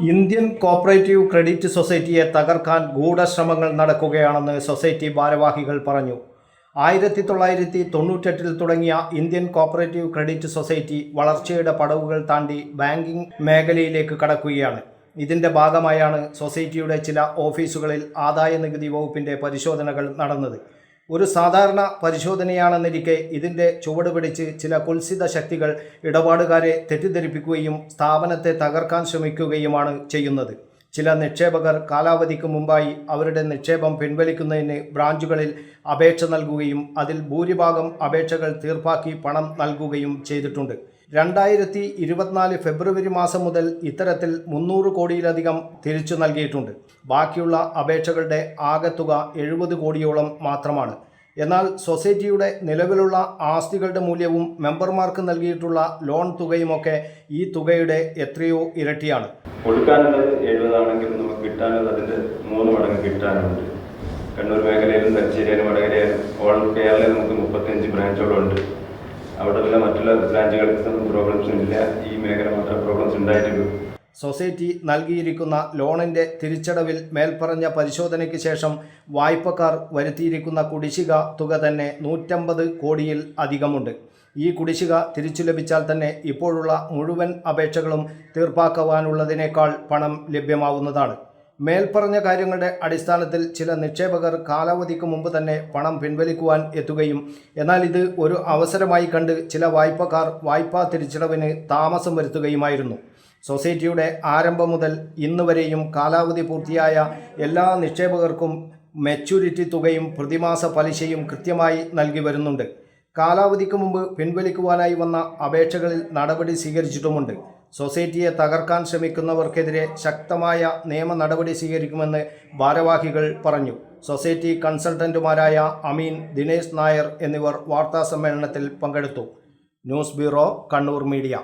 Indian cooperative credit സൊസൈറ്റിയെ തകർക്കാൻ ഗൂഢശ്രമങ്ങൾ നടക്കുകയാണെന്ന് society ഭാരവാഹികൾ പറഞ്ഞു. ആയിരത്തി തൊള്ളായിരത്തി തൊണ്ണൂറ്റെട്ടിൽ തുടങ്ങിയ ഇന്ത്യൻ കോപ്പറേറ്റീവ് ക്രെഡിറ്റ് സൊസൈറ്റി വളർച്ചയുടെ പടവുകൾ താണ്ടി ബാങ്കിംഗ് മേഖലയിലേക്ക് കടക്കുകയാണ്. ഇതിന്റെ ഭാഗമായാണ് സൊസൈറ്റിയുടെ ചില ഓഫീസുകളിൽ ആദായ നികുതി വകുപ്പിന്റെ പരിശോധനകൾ നടന്നത്. ഒരു സാധാരണ പരിശോധനയാണെന്നിരിക്കെ ഇതിന്റെ ചുവട് പിടിച്ച് ചില കുൽസിത ശക്തികൾ ഇടപാടുകാരെ തെറ്റിദ്ധരിപ്പിക്കുകയും സ്ഥാപനത്തെ തകർക്കാൻ ശ്രമിക്കുകയുമാണ് ചെയ്യുന്നത്. ചില നിക്ഷേപകർ കാലാവധിക്ക് മുമ്പായി അവരുടെ നിക്ഷേപം പിൻവലിക്കുന്നതിന് ബ്രാഞ്ചുകളിൽ അപേക്ഷ നൽകുകയും അതിൽ ഭൂരിഭാഗം അപേക്ഷകൾ തീർപ്പാക്കി പണം നൽകുകയും ചെയ്തിട്ടുണ്ട്. രണ്ടായിരത്തി ഇരുപത്തിനാല് ഫെബ്രുവരി മാസം മുതൽ ഇത്തരത്തിൽ മുന്നൂറ് കോടിയിലധികം തിരിച്ചു നൽകിയിട്ടുണ്ട്. ബാക്കിയുള്ള അപേക്ഷകളുടെ ആകെത്തുക എഴുപത് കോടിയോളം മാത്രമാണ്. എന്നാൽ സൊസൈറ്റിയുടെ നിലവിലുള്ള ആസ്തികളുടെ മൂല്യവും മെമ്പർമാർക്ക് നൽകിയിട്ടുള്ള ലോൺ തുകയുമൊക്കെ ഈ തുകയുടെ എത്രയോ ഇരട്ടിയാണ്. കൊടുക്കാനുള്ളത് എഴുപതാണെങ്കിലും നമുക്ക് കിട്ടാനുള്ളത് അതിന്റെ മൂന്ന് മടങ്ങ് കിട്ടാനുണ്ട്. കണ്ണൂർ മേഖലയിലും തലശ്ശേരിയിലും വടകരയിലും ഓൾ കേരളയിൽ നമുക്ക് മുപ്പത്തിയഞ്ച് ബ്രാഞ്ചുകളുണ്ട്. അവിടെയുള്ള മറ്റുള്ള ബ്രാഞ്ചുകൾക്ക് പ്രോബ്ലംസ് ഇല്ല. ഈ മേഖല മാത്രം പ്രോബ്ലംസ് ഉണ്ടായിട്ടുള്ളൂ. സൊസൈറ്റി നൽകിയിരിക്കുന്ന ലോണിന്റെ തിരിച്ചടവിൽ മേൽപ്പറഞ്ഞ പരിശോധനയ്ക്ക് ശേഷം വായ്പക്കാർ വരുത്തിയിരിക്കുന്ന കുടിശ്ശിക തുക തന്നെ നൂറ്റമ്പത് കോടിയിൽ അധികമുണ്ട്. ഈ കുടിശ്ശിക തിരിച്ചു ലഭിച്ചാൽ തന്നെ ഇപ്പോഴുള്ള മുഴുവൻ അപേക്ഷകളും തീർപ്പാക്കുവാനുള്ളതിനേക്കാൾ പണം ലഭ്യമാവുന്നതാണ്. മേൽപ്പറഞ്ഞ കാര്യങ്ങളുടെ അടിസ്ഥാനത്തിൽ ചില നിക്ഷേപകർ കാലാവധിക്ക് മുമ്പ് തന്നെ പണം പിൻവലിക്കുവാൻ എത്തുകയും എന്നാൽ ഇത് ഒരു അവസരമായി കണ്ട് ചില വായ്പക്കാർ വായ്പാ തിരിച്ചടവിന് താമസം വരുത്തുകയുമായിരുന്നു. സൊസൈറ്റിയുടെ ആരംഭം മുതൽ ഇന്ന് വരെയും കാലാവധി പൂർത്തിയായ എല്ലാ നിക്ഷേപകർക്കും മെച്യൂരിറ്റി തുകയും പ്രതിമാസ പലിശയും കൃത്യമായി നൽകി വരുന്നുണ്ട്. കാലാവധിക്ക് മുമ്പ് പിൻവലിക്കുവാനായി വന്ന അപേക്ഷകളിൽ നടപടി സ്വീകരിച്ചിട്ടുമുണ്ട്. സൊസൈറ്റിയെ തകർക്കാൻ ശ്രമിക്കുന്നവർക്കെതിരെ ശക്തമായ നിയമ നടപടി സ്വീകരിക്കുമെന്ന് ഭാരവാഹികൾ പറഞ്ഞു. സൊസൈറ്റി കൺസൾട്ടന്റുമാരായ അമീൻ ദിനേശ് നായർ എന്നിവർ വാർത്താസമ്മേളനത്തിൽ പങ്കെടുത്തു. News bureau Kannur media.